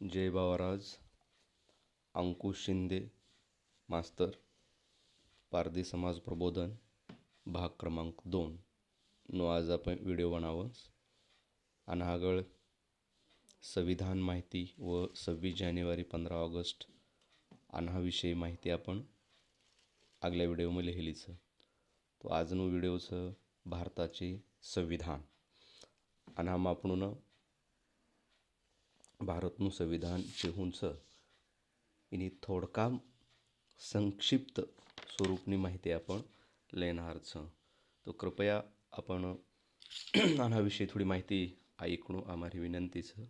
जय बावराज अंकुश शिंदे मास्तर पारधी समाज प्रबोधन भाग क्रमांक दोन. नो आज आपण व्हिडिओ बनावंच अनागळ संविधान माहिती व सव्वीस जानेवारी पंधरा ऑगस्ट. अनाविषयी माहिती आपण आगल्या व्हिडिओमध्ये लिहिलीचं. तो आजनो व्हिडिओचं भारताचे संविधान. अनामापणून ભારતનું સંવિધાન જેવું છે એની થોડકામ સંક્ષિપ્ત સ્વરૂપની માહિતી આપણ લેનાર છે તો કૃપયા આપણ આના વિશે થોડી માહિતી આઈકણું આ મારી વિનંતી છે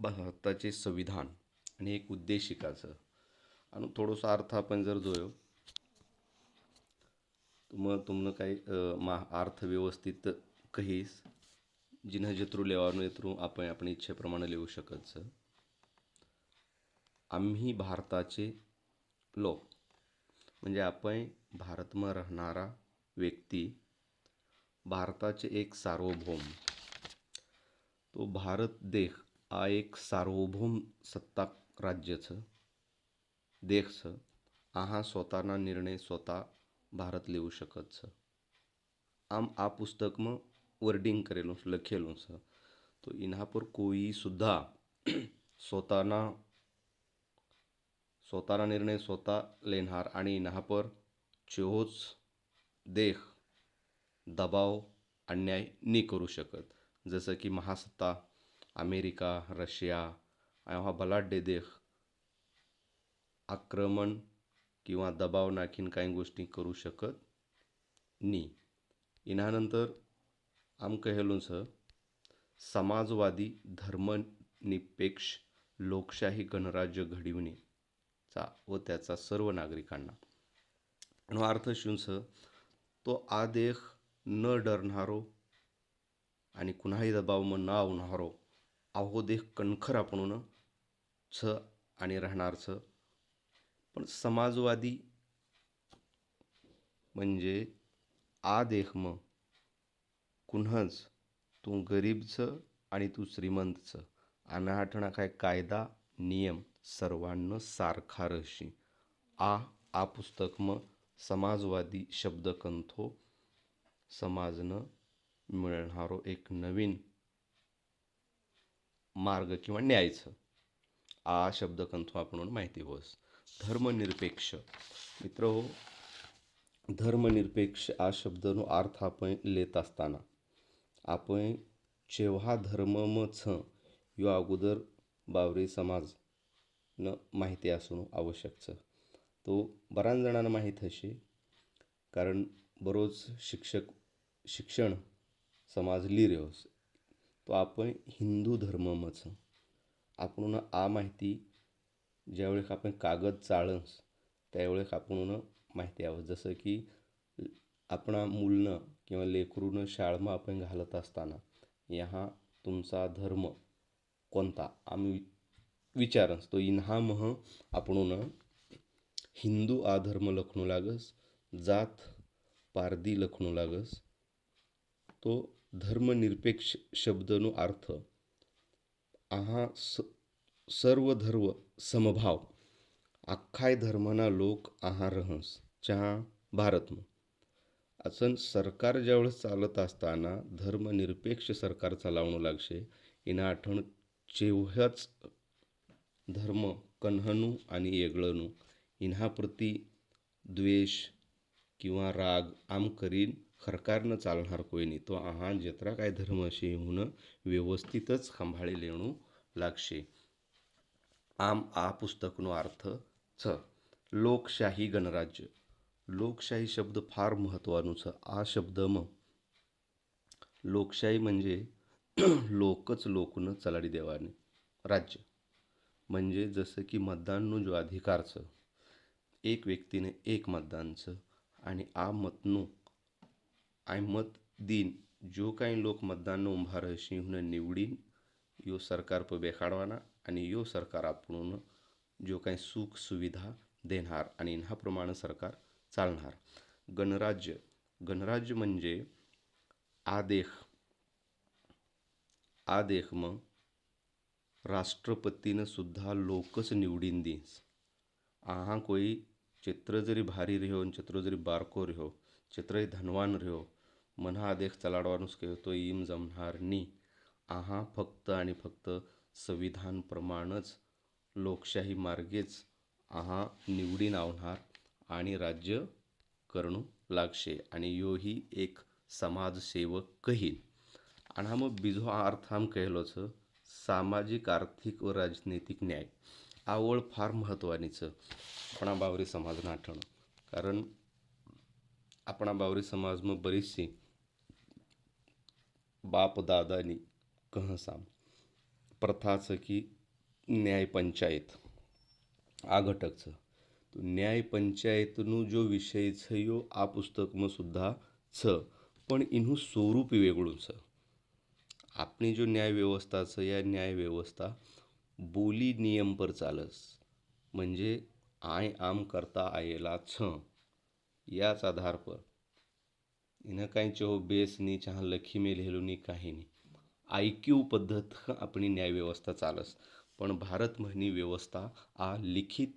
भारताचे संविधान आणि एक उद्देशिकाचं आणि थोडंसं अर्थ आपण जर जोयो मग तुमनं काही मा अर्थव्यवस्थित कहीस जिन्हा जित्रू लेवानु जित्रू आपन आपनी इच्छे प्रमाण लेवु शकत से अम्ही भारताचे लोग म्हणजे आपण भारत राहणारा व्यक्ती भारताचे एक सार्वभौम. तो भारत देख आ एक सार्वभौम सत्ता राज्य छ देख छ आहा स्वतःना निर्णय स्वतः भारत लिहू शकत छ आम आ पुस्तक में वर्डिंग करेल છે લખેલું છે તો એના પર કોઈ स्वतःना स्वतःना निर्णय स्वतः लेनहार आणि नहापर चोच देख दबाव अन्याय नी करू शकत। जसं की महासत्ता अमेरिका रशिया हा बलाढ्य देख आक्रमण किंवा दबाव नाखीन काही गोष्टी करू शकत नी इन्हानंतर आमकहेलोंसह समाजवादी धर्मनिपेक्ष लोकशाही गणराज्य घडविणेचा व त्याचा सर्व नागरिकांना. अन्वयार्थ सर तो आदेश न डरणारो आणि कुणाही दबावमग न आवणारो आहो देख कणखर आपण छ आणि राहणारच पण समाजवादी म्हणजे आ मग पुन्हाच तू गरीबचं आणि तू श्रीमंतचं. अनाठणा काय कायदा नियम सर्वांना सारखा रहशी. आ आ पुस्तक मग समाजवादी शब्दकंथो समाजनं मिळणारो एक नवीन मार्ग किंवा न्यायचं. आ शब्दकंथो आपण माहिती होस धर्मनिरपेक्ष. मित्र हो धर्मनिरपेक्ष आ शब्दनो अर्थ आपण लेत असताना आपण जेव्हा धर्ममच यो अगोदर बावरी समाजनं माहिती असणं आवश्यकचं. तो बऱ्याच जणांना माहीत असे कारण बरोच शिक्षक शिक्षण समाज ली तो आपण हिंदू धर्ममच आपण आ माहिती ज्यावेळेक आपण कागद चाळस त्यावेळेस आपण माहिती आवं जसं की आपणा मुलनं किंवा लेकरूनं शाळमा आपण घालत असताना यहाँ तुमचा धर्म कोणता? आम्ही विचारस तो इन्हा मह आपण हिंदू आधर्म लखनू लागस जात पारदी लखनू लागस. तो धर्मनिरपेक्ष शब्दनु अर्थ आहा स सर्व धर्म समभाव. आख्खाय धर्मना लोक आहा रहस. चहा भारतमा असं सरकार ज्यावेळेस चालत असताना धर्मनिरपेक्ष सरकार चालवणं लागशे इन आठवण जेव्हाच धर्म कन्हनू आणि येगळनू हिना द्वेष किंवा राग आम करीन सरकारनं चालणार कोयनी तो आहा जत्रा काय धर्म असे होणं व्यवस्थितच सांभाळी लेणू लागशे. आम आ पुस्तकनो अर्थ छ लोकशाही गणराज्य. लोकशाही शब्द फार महत्त्वानुसार आ शब्द म. लोकशाही म्हणजे लोकच लोकनं चलाडी देवाने. राज्य. म्हणजे जसं की मतदाननु जो अधिकारचं. एक व्यक्तीने एक मतदानचं आणि आ मतनो आय मत दिन. जो काही लोक मतदान उभार सिंहनं निवडीन यो सरकार प बेखाडवाना आणि यो सरकार आपण जो काही सुख सुविधा देणार आणि ह्याप्रमाणे सरकार चालणार. गणराज्य. गणराज्य म्हणजे आदेश आदेश मग राष्ट्रपतीनं सुद्धा लोकच निवडीन दिस. आहा कोई चित्र जरी भारी रहो चित्र जरी बारको रहो चित्रही धनवान रहो मना आदेश चलाडवानुस कहो तो इम जमणार नी. आहा फक्त आणि फक्त संविधानप्रमाणच लोकशाही मार्गेच आहा निवडीन आवणार आणि राज्य करणं लागशे आणि योही एक समाजसेवक कहीन आणि हा मग बिझो अर्थ हम कहेलो सामाजिक आर्थिक व राजनैतिक न्याय. आवड फार महत्त्वानीचं आपणा बावरी समाज नाठवणं कारण आपणा बावरी समाज मग बरीचशी बाप दादानी कहसाम प्रथाचं की न्यायपंचायत आ घटकचं. તો ન્યાય પંચાયતનું જો વિષય થયો આ પુસ્તકમાં સુદ્ધા છે પણ એનું સ્વરૂપ વેગળું છે આપણી જો ન્યાય વ્યવસ્થા છે યા ન્યાય વ્યવસ્થા બોલી નિયમ પર ચાલस म्हणजे आय आम करता आयेला छ याच आधार पर એના કાંઈ ચહો બેસ નહીં ચાહ લખી મેં લેલું નહીં કાંઈ નહીં આઈક્યુ પદ્ધત આપણી ન્યાય વ્યવસ્થા ચાલસ પણ ભારતમાંની વ્યવસ્થા આ લિખિત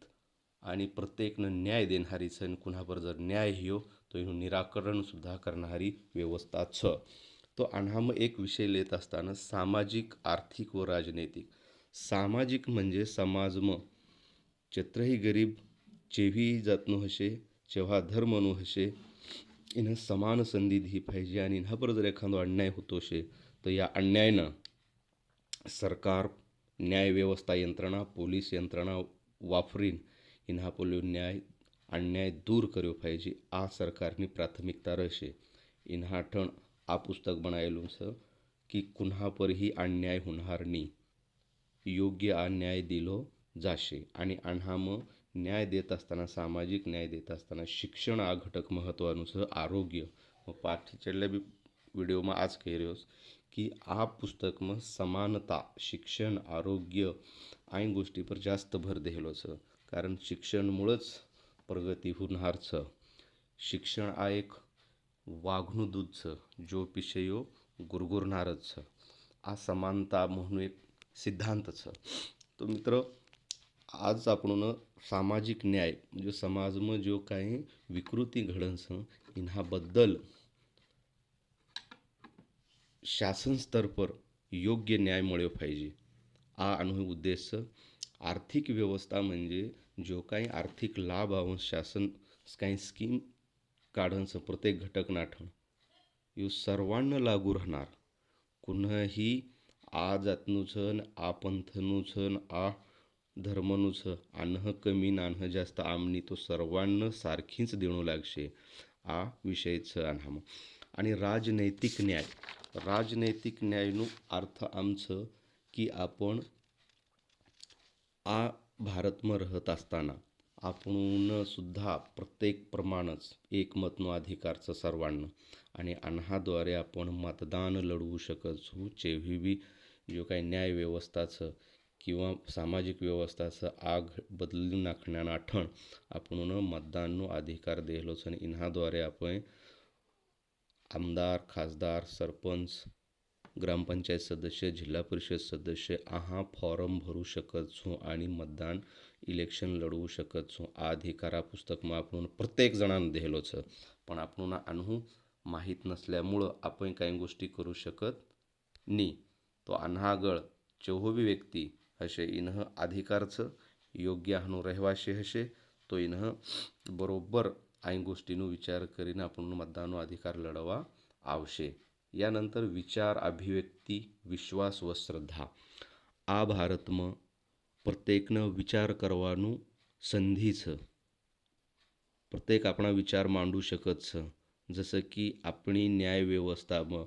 आणि प्रत्येकनं न्याय देणारी सण कुणावर जर न्याय हियो तो हिनो निराकरण सुद्धा करणारी व्यवस्था छ. तो अण्हाम एक विषय लेत असताना सामाजिक आर्थिक व राजनैतिक. सामाजिक म्हणजे समाजम. चित्रही गरीब जेव्ही जातनो हसे जेव्हा धर्म धर्मनो हसे इन्ह समान संधी दिली पाहिजे आणि इन्हापर जर एखादं अन्याय होतो असे तर या अन्यायनं सरकार न्यायव्यवस्था यंत्रणा पोलीस यंत्रणा वापरीन ही नापोलियो न्याय अन्याय दूर करो पाहिजे आ सरकार प्राथमिकता रहे। इन्हाठण आ पुस्तक बनायलो स की कुन्हा पर ही अन्याय होणार नी योग्य अन्याय दिलो जाशे। आणि अन्हा न्याय देत असताना सामाजिक न्याय देत असताना शिक्षण आ घटक महत्त्वानुसार आरोग्य। मग पाठीचडल्या बी व्हिडिओमा आज कहिरोस की आ पुस्तक समानता शिक्षण आरोग्य आई गोष्टीवर जास्त भर द्यालोसं कारण शिक्षणमुळंच प्रगती हुनहारच. शिक्षण हा एक दूधचं जो पिशयो गुरगुरणारच. असमानता म्हणून एक सिद्धांतच. तो मित्र आज आपण सामाजिक न्याय म्हणजे समाजम जो काही विकृती घडंस इन्हाबद्दल शासन स्तर पर योग्य न्याय मिळव पाहिजे. आ आणि उद्देश आर्थिक व्यवस्था म्हणजे जो काही आर्थिक लाभ आवंस शासन काही स्कीम काढणचं प्रत्येक घटक नाठण यो सर्वांना लागू राहणार. कुणाही आ जातनू छन आ पंथनू आ आन्ह कमी नान्ह जास्त आमनी तो सर्वांना सारखीच देणू लागशे. आ विषय छ आणि राजनैतिक न्याय. राजनैतिक न्यायनु अर्थ आमचं की आपण आ भारतमा रहत असताना आपणसुद्धा प्रत्येक प्रमाणच एकमतनो अधिकारचं सर्वांना आणि अन्हाद्वारे आपण मतदान लढवू शकत हो जेव्ही बी जो काही न्यायव्यवस्थाचं किंवा सामाजिक व्यवस्थाचं आग बदलून नाखण्यानं आठण आपण मतदाननो अधिकार दिलोच आणि इन्हाद्वारे आपण आमदार खासदार सरपंच ગ્રામપંચાયત સદસ્ય જિલ્લા પરિષદ સદસ્ય આહા ફોરમ ભરું શકત છું आणि मतदान ઇલેક્શન લડવું શકત છું આ અધિકાર આ પુસ્તકમાં આપણून प्रत्येक जणांना दिलेलो છે पण आपण आणू माहीत नसल्यामुळं आपण काही गोष्टी करू शकत नी તો આના આગળ જેહોવી વ્યક્તિ હશે ઇનહ અધિકાર છે યોગ્ય આનો રહેવાસી હશે તો ઇનહ બરોબર આ ગોષ્ટીનો વિચાર કરીને આપણને મતદાનનો અધિકાર લડવા આવશે यानंतर विचार अभिव्यक्ती विश्वास व श्रद्धा. आ भारतम प्रत्येकनं विचार करवानू संधीच. प्रत्येक आपणा विचार मांडू शकत स जसं की आपणी न्यायव्यवस्था म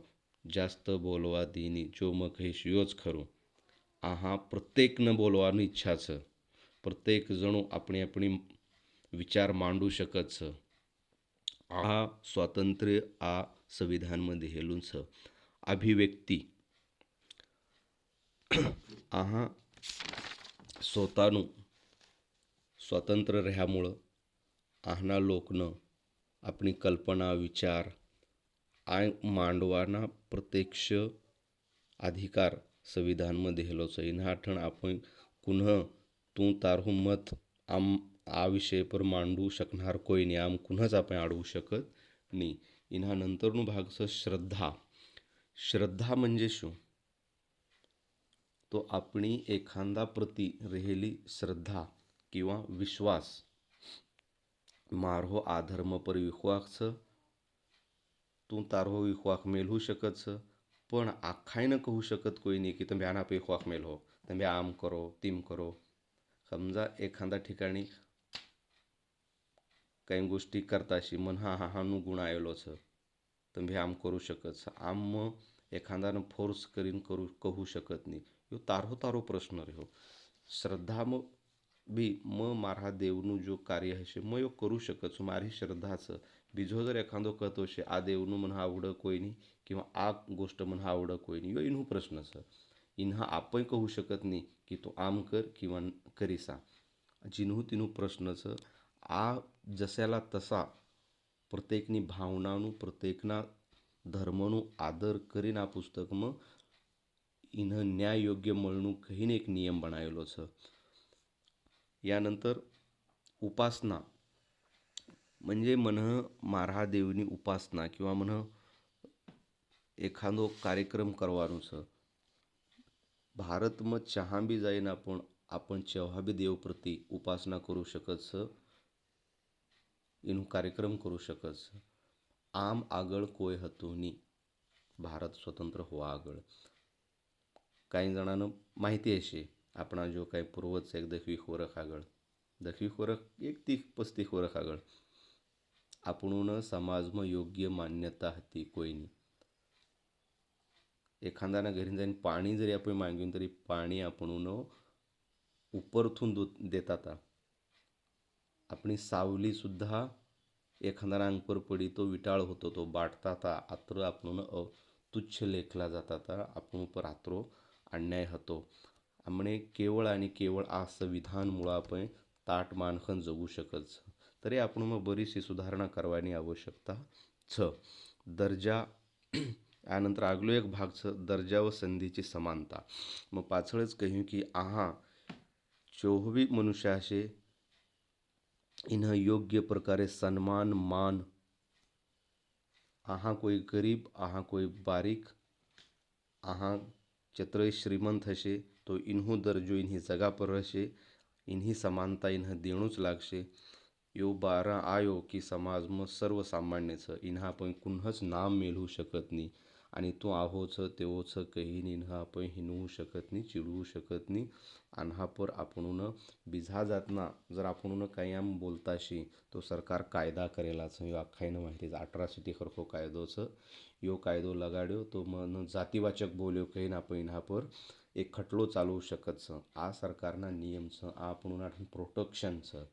जास्त बोलवा दिनी जो मग हे योच खरू. आहा प्रत्येकनं बोलवानी इच्छाच. प्रत्येक जणू आपण आपणी विचार मांडू शकत शकतस आ स्वातंत्र्य आ संविधानमध्ये हे लोणचं अभिव्यक्ती. आहा स्वतःनू स्वतंत्र राहामुळं आहना लोकनं आपली कल्पना विचार आय मांडवाना प्रत्यक्ष अधिकार संविधानमध्ये हेलोचं इन आठण आपण कुन्हा तू तारू मत आम आ विषय पर मांडू शकणार कोणी आम कुन्हाच आपण अडवू शकत नाही. इन हा नंतरनु भागचं श्रद्धा. श्रद्धा म्हणजे शो? तो आपणी एखादा प्रति रेहेली श्रद्धा किंवा विश्वास. मारहो आ धर्म परिविश्वाकस तू तारहो विखवाक मेल शकत शकतस पण आख्खाईनं कहू शकत कोई कोणी की तं ब्यानाप एक वाक मेल हो. त आम करो तीम करो. समजा एखाद्या ठिकाणी काही गोष्टी करताशी मन हा हा हा नुगुण आयलो असं तुम्ही आम करू शकत आम एखादानं फोर्स करीन करू कहू शकत नाही यो तारो तारो प्रश्न रे हो. श्रद्धा म बी म मारहा देवनू जो कार्य आहे शे मग करू शकत सो मारी श्रद्धाचं बिझो जर एखादं कळतो शे आ देवनू म्हणून हा कोई कोयनी किंवा आ गोष्ट म्हणून हा कोई कोयनी यो हो प्रश्न स इन हा आपण कहू शकत नाही की तो आम कर किंवा करीसा. जिन्हू तिनू प्रश्नचं आ जशाला तसा प्रत्येकनी भावनानु प्रत्येकना धर्मनु आदर करीन आ पुस्तक म इन न्याय योग्य मळणू कहीन एक नियम बनायलो छ। यानंतर उपासना म्हणजे मन मारहादेवीनी उपासना किंवा मन एखादो कार्यक्रम करवानु छ। भारत म चहाबी जाईन आपण आपण चव्हाबी देवप्रती उपासना करू शकत छ इन कार्यक्रम करू शकस. आम आगळ कोय हतो हतुनी भारत स्वतंत्र हो आगळ. काही जणांना माहिती असे आपण जो काही पूर्वच एक दखवी खोरख आगळ. दखवी खोरख एक ती पस्ती खोरख आगळ. आपण समाजम योग्य मान्यता हती कोयनी एखादा घरी जाईन पाणी जरी आपण मागून तरी पाणी आपण उपरथून दु देता आता आपली सावलीसुद्धा एखादा अंकुर पडी तो विटाळ होतो तो बाटता ता आत्र आपण तुच्छ लेखला जाताता आपण रात्रो अन्याय होतो. आमणे केवळ आणि केवळ आ संविधानमुळं आपण ताट मानखन जगू शकत तरी आपण मग बरीचशी सुधारणा करवानी आवश्यकता छ. दर्जा यानंतर आगलो एक भाग छ दर्जा व संधीची समानता. मग पाचळच कहू की आहा चोहवी मनुष्याशे એના યોગ્ય પ્રકારે સન્માન માન આહા કોઈ ગરીબ આહા કોઈ બારીક આહા ચતરે શ્રીમંત હશે તો ઇન્હો દરજો ઇન્હી જગા પર રહેશે ઇન્હી સમાનતા ઇન્હ દેણું જ લાગશે એવો બારા આવ્યો કે સમાજમાં સર્વસામાન્ય છે ઇન્હા પણ કુન્હ જ નામ મેળવું શકત નહીં आणि तो आहोच तेवोच कही निन्हा आपण हिनवू शकत नाही चिडवू शकत नाही. आणि हा पर आपण बिझा जातना जर आपण कायम बोलताशी तो सरकार कायदा करेलाच. ह्यो अख्खायनं माहिती सिटी खरखो कायदोचं. यो कायदो लगाड्यो तो मन जातीवाचक बोल्यो कही ना आपण हा पर. एक खटलो चालवू शकत आ सरकारनं नियमचं आपण प्रोटेक्शनचं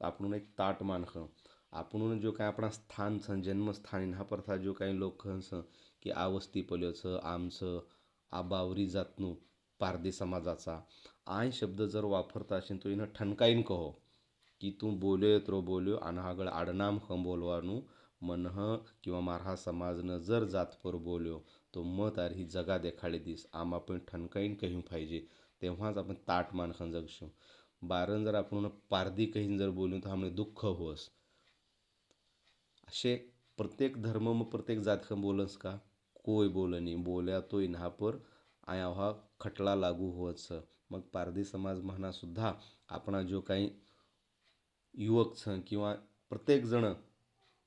आपण एक ताट मानखं. आपण जो काय आपण स्थान છે जन्मस्थान ह्या प्रथा जो काही लोक की आवस्ती पल्योचं आमचं आबावरी जातनू पारदी समाजाचा आय शब्द जर वापरता असेल तो इनं ठणकाईन कहो की तू बोलो यत्रो बोल्यो आणि हागळ आडनाम खं बोलवानू मनह किंवा मारहा समाजनं जर जातपर बोल्यो तो मत अरे ही जगा देखाडे दिस आम आपण ठणकाईन कहीन पाहिजे तेव्हाच आपण ताट मानखन जगशू बारण जर आपण पारदी कहीन जर बोलू तर आम्ही दुःख होस असे प्रत्येक धर्म मग प्रत्येक जात का बोलस का? कोय बोल नाही बोल्या तो इनहापर आया हा खटला लागू होच मग पारधी समाज म्हणासुद्धा आपणा जो काही युवक छं किंवा प्रत्येकजण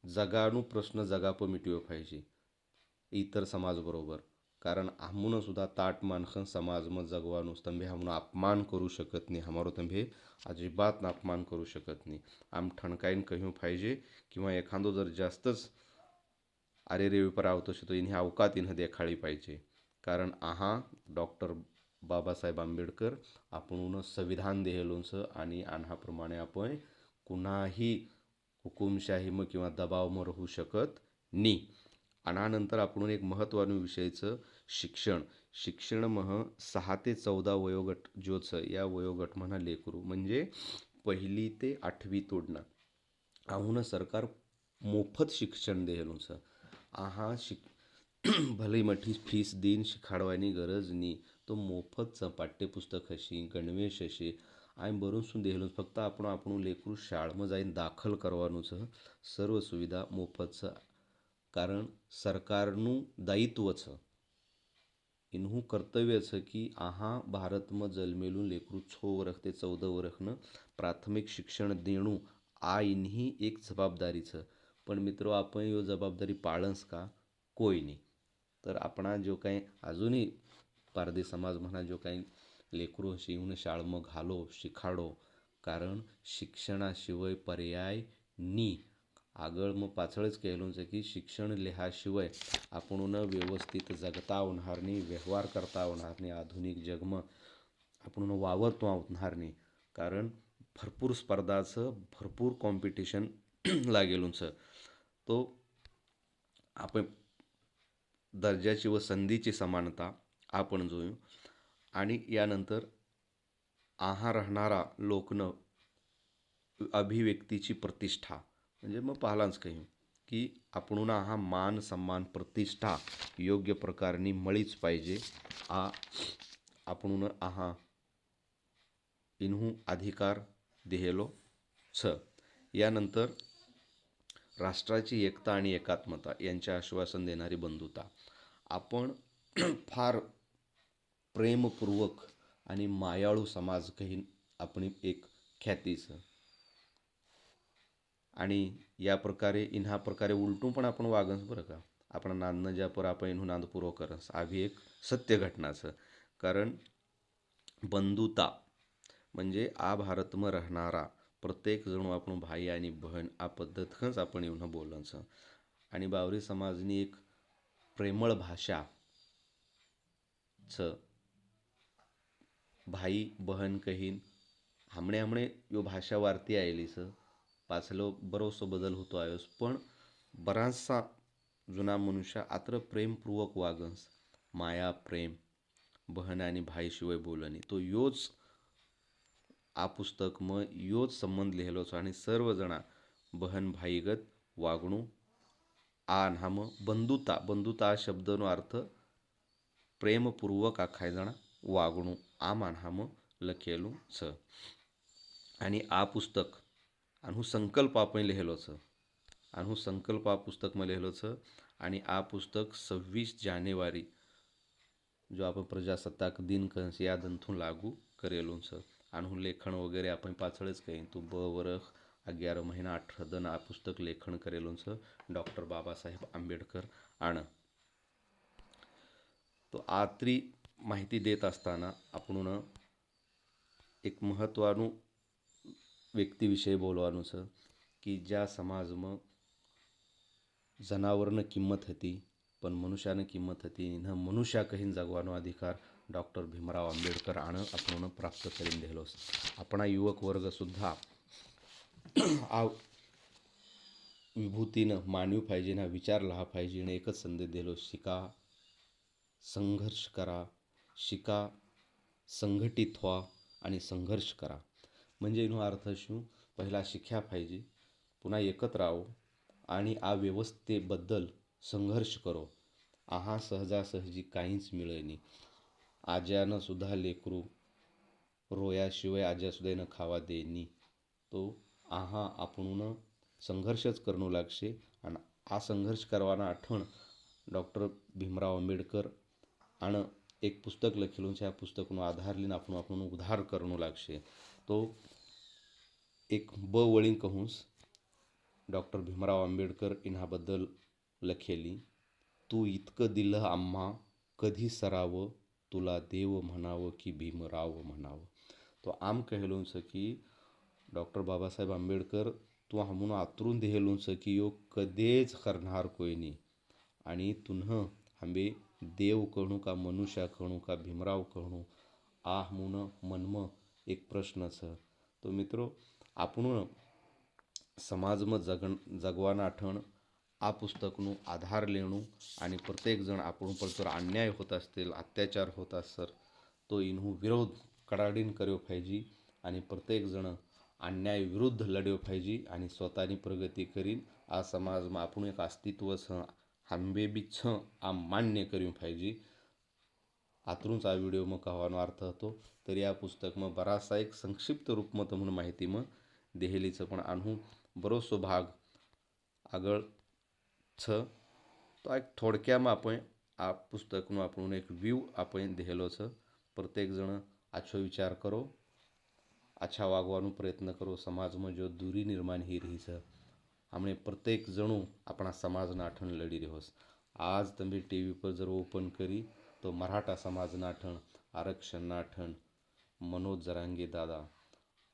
जगाणू प्रश्न जगाप मिटवो पाहिजे. इतर समाजबरोबर कारण हमून सुद्धा ताट मानखन जगवा जगवानूस तंबे हमून अपमान करू शकत नाही. हमारो तंभे अजिबात अपमान करू शकत नाही. आम ठणकाईन कहू पाहिजे किंवा एखादो जर जास्तच आरे रेवीपर आवतोश इन इन्हे अवकात इन देखाळी पाहिजे कारण आहा डॉक्टर बाबासाहेब आंबेडकर आपण संविधान देहलोंस आणि आन्हाप्रमाणे आपण कुणाही हुकुमशाही मग किंवा दबावमं राहू शकत नी. आणि नंतर आपण एक महत्त्वानं विषयचं शिक्षण. शिक्षण मह सहा ते चौदा वयोगट ज्योच या वयोगट म्हणा लेकरू. म्हणजे पहिली ते आठवी तोडणं. आहून सरकार मोफत शिक्षण देहनुस आहा शिक भली मठी फीस देईन शिखाडवानी गरज नी. तो मोफतचं पाठ्यपुस्तक अशी गणवेश अशी. आयम भरून सुन देहलून फक्त आपण आपण लेकरू शाळम जाईन दाखल करवानूच सर्व सुविधा मोफतचं कारण सरकारनु दायित्वचं इन्हू कर्तव्य असं की आहा भारतम जलमेलून लेकरू छो वरख ते चौदा वरखनं प्राथमिक शिक्षण देणू आ इन्ही एक जबाबदारीचं. पण मित्र आपण यो जबाबदारी पाळंस का? कोई नाही तर आपण जो काही अजूनही पारदी समाज म्हणा जो काही लेकरू येऊन शाळम घालो शिखाडो. कारण शिक्षणाशिवाय पर्याय नी. આગળમાં પાછળ જ કહેલું છે કે શિક્ષણ લેહા સિવાય આપણને વ્યવસ્થિત જગતા આવનાર નહીં વ્યવહાર કરતા આવનાર નહીં આધુનિક જગમાં આપણને વાવરતું આવનાર નહીં कारण भरपूर स्पर्धाचं भरपूर कॉम्पिटिशन लागेलून છે તો આપણે दर्जाची व संधीची समानता आपण જોયું आणि यानंतर आहा राहणारा लोकनं अभिव्यक्तीची प्रतिष्ठा म्हणजे मग पाहलाच काही. की आपणुना हा मान सन्मान प्रतिष्ठा योग्य प्रकारनी मळीच पाहिजे. आ आपणून आहा इन्हू अधिकार दिहेलो छ. यानंतर राष्ट्राची एकता आणि एकात्मता यांचे आश्वासन देणारी बंधुता. आपण फार प्रेमपूर्वक आणि मायाळू समाज कही आपण एक ख्यातीचं आणि या प्रकारे इन हा प्रकारे उलटून पण आपण वागंस बरं का. आपण नांदनं ज्या पर आपण नांदपूर्व करस आम्ही एक सत्य घटनाचं. कारण बंधुता म्हणजे आ भारतम राहणारा प्रत्येक जणू आपण भाई आणि बहन आ पद्धतखंच आपण येऊन बोलायचं. आणि बावरी समाजनी एक प्रेमळ भाषा च भाई बहन कहीन हमणे हमणे यो भाषा वारती आयलीचं. पाचलो बरोचसं बदल होतो आयोस. पण बराचसा जुना मनुष्य आत्र प्रेमपूर्वक वागंस. माया प्रेम बहन आणि भाईशिवाय बोलणे तो योच आ पुस्तक म योच संबंध लिहिलोच आणि सर्वजणा बहन भाईगत वागणू आ नाम बंधुता. बंधुता हा शब्दनो अर्थ प्रेमपूर्वक आखाय जणा. वागणू आ मानाम लखेलू स. आणि आ पुस्तक પુસ્તક આનું સંકલ્પ આપણે लिहिलो છે આનું સંકલ્પ આ પુસ્તકમાં लिहिलो છે आणि આ પુસ્તક સવ્વીસ જાન્યુઆરી જો આપણે પ્રજાસત્તાક દિન કહે યા દંથું લાગુ કરેલું છે આનું લેખન વગેરે આપણે પાછળ જ કહ્યું તો બ વર્ષ અગિયાર મહિના અઠર દન આ પુસ્તક લેખન કરેલું છે ડૉક્ટર બાબા સાહેબ આંબેડકર આણ તો આ ત્રી માહિતી દેત असताना आपण એક મહત્ત્વનું વ્યક્તિ વિશે બોલવાનું છે કે જ્યાં સમાજમાં જનાવરને કિંમત હતી પણ મનુષ્યને કિંમત હતી ન મનુષ્ય કહીને જગવાનો અધિકાર डॉक्टर भीमराव आंबेडकर आण आपण प्राप्त करून दिलो आपणा युवक वर्ग सुद्धा आ विभूतीनं मानवी पाहिजे ना विचार लहा पाहिजे ने एकच संदेश दिलो शिका संघर्ष करा शिका संघटित व्हा आणि संघर्ष करा म्हणजे इनो अर्थ शू पहिला शिक्या पाहिजे. पुन्हा एकत्र आहो आणि अव्यवस्थेबद्दल संघर्ष करो. आहा सहजासहजी काहीच मिळेनी आज्यानं सुद्धा लेकरू रोयाशिवाय आज्यासुद्धा यानं खावा देनी तो आहा आपण संघर्षच करणू लागशे आणि आ संघर्ष करवाना आठवण डॉक्टर भीमराव आंबेडकर आणि એક પુસ્તક લખેલું છે આ પુસ્તકનો આધાર લઈને આપણું આપણું ઉધાર કરવું લાગશે તો એક બ વળી डॉक्टर भीमराव आंबेडकर इन्हाबद्दल लखेली तू इतकं दिलं आम्हा कधी सरावं तुला देव म्हणावं की भीमराव म्हणावं. તો આમ કહેલું છે કે ડૉક્ટર બાબા સાહેબ तू हमून आतरून देहेलून सकी यो कदेच करणार कोयनी आणि तुन्ह आंबे देव कणू का मनुष्या कणू का भीमराव कणू આ હુંન मनम एक प्रश्न છે तो મિત્રો आपण સમાજમાં जग જગવાના ठण आ पुस्तकનું आधार लेणू आणि प्रत्येकजण आपण परतर अन्याय होत असतील अत्याचार होत असर तो इन्हू विरोध कडाडीन કર્યો पाहिजे आणि प्रत्येकजण अन्याय विरुद्ध लढ्यो पाहिजे आणि स्वतःनी प्रगती करीन. आ समाजमा आपण एक अस्तित्व स हांबे बिच्छ आम आ मान्य करून पाहिजे आतरूच हा व्हिडिओ मग कहानं अर्थ होतो. तर या पुस्तक मग बरासा एक संक्षिप्त रूप मत म्हणून माहिती मग देहलीचं पण आणू बरोसो भाग आगळ छ. तो एक थोडक्यामा आपण आ पुस्तकनं आपण एक व्ह्यू आपण देहलोच प्रत्येकजण आछो विचार करो. अच्छा वागवानु प्रयत्न करो समाज में जो दूरी निर्माण ही रही सर હમણે પ્રત્યેક જણું આપણા સમાજના અઠણ લડી રહ્યો છે આજ તમે ટીવી પર જરો ઓપન કરી તો મરાઠા સમાજના અઠણ આરક્ષણના અઠણ મનોજ જરાંગી દાદા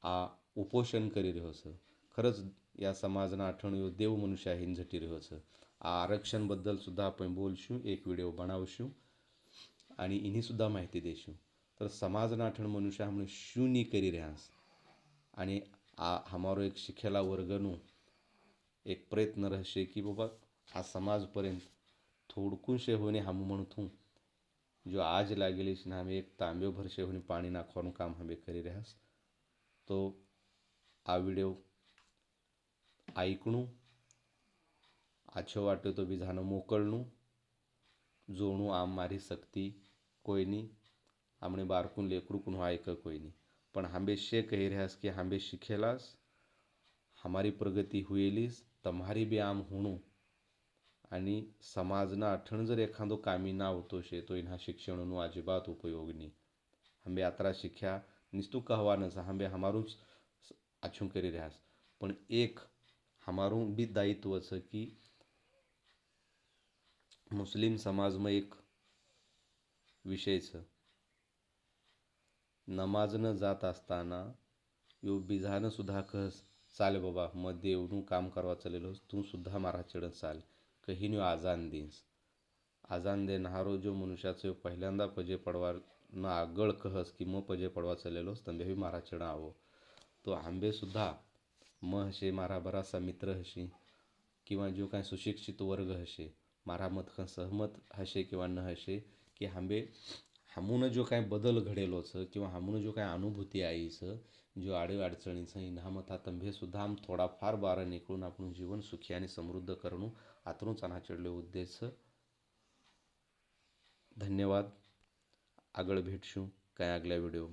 આ ઉપોષણ કરી રહ્યો છે ખરंच या સમાજના અઠણીઓ દેવ મનુષ્ય ઝટી રહ્યો છે આ આરક્ષણ બદલ સુद्धा આપણે બોલશું એક વિડીયો બનાવશું અને એની સુદ્ધા માહિતી દઈશું તો સમાજના અઠણ મનુષ્ય હમણે શું નહીં કરી રહ્યા છે અને આ અમારો એક શીખેલા વર્ગનું एक प्रयत्न रहशे की बाबा हा समाजपर्यंत थोडकुंशे होणे हा म्हण तू जो आज लागेली ना आम्ही एक तांबे भरशे होणे पाणी नाखवा काम हमे करी रेस तो हा व्हिडिओ ऐकणू आछ वाट तो विधान मोकळणू जोणू आम मारी सक्ती कोयनी आमणे बारकून लेकडू कुण ऐक कोयनी पण हांबे शे कही रेस की हांबे शिखेलास हमारी प्रगती होईलीस तम्हारी भी आम हुणू. आणि समाजना आठण जर एखादो कामी ना होतो शे तो इन्हा शिक्षण नु अजिबात उपयोग नाही. आंबे आता शिक्षा निस्तुक हवा नसा आंबे हमारूच अछू करी रहास. पण एक हमारू बी दायित्व असं की मुस्लिम समाज म एक विषय स नमाज जात असताना यो बिझा सुद्धा कस ચાલે બાબા काम करवा કામ કરવા तू सुद्धा मारा મારા चाल. ચાલ आजान देस. आजान दे દેનારો जो मनुष्याचं पहिल्यांदा पजे पडवा न आगळ कहस की म पजे पडवा चलेलो तंबेही मारा चढा आवो. तो आंबे सुद्धा म हशे मारा बरासा मित्र हशी किंवा जो काय सुशिक्षित वर्ग हशे मारा मत सहमत हशे किंवा न हशे की आंबे हमून जो काय बदल घडेलोच किंवा हमून जो काय अनुभूती आईस जो आडीव अडचणीचं इनामता तंभे तंभेसुद्धा आम थोडाफार बारा निकळून आपण जीवन सुखी आणि समृद्ध करणं आतरून चाना चिडले उद्देश. धन्यवाद. आगळ भेटशू. काय आगल्या व्हिडिओ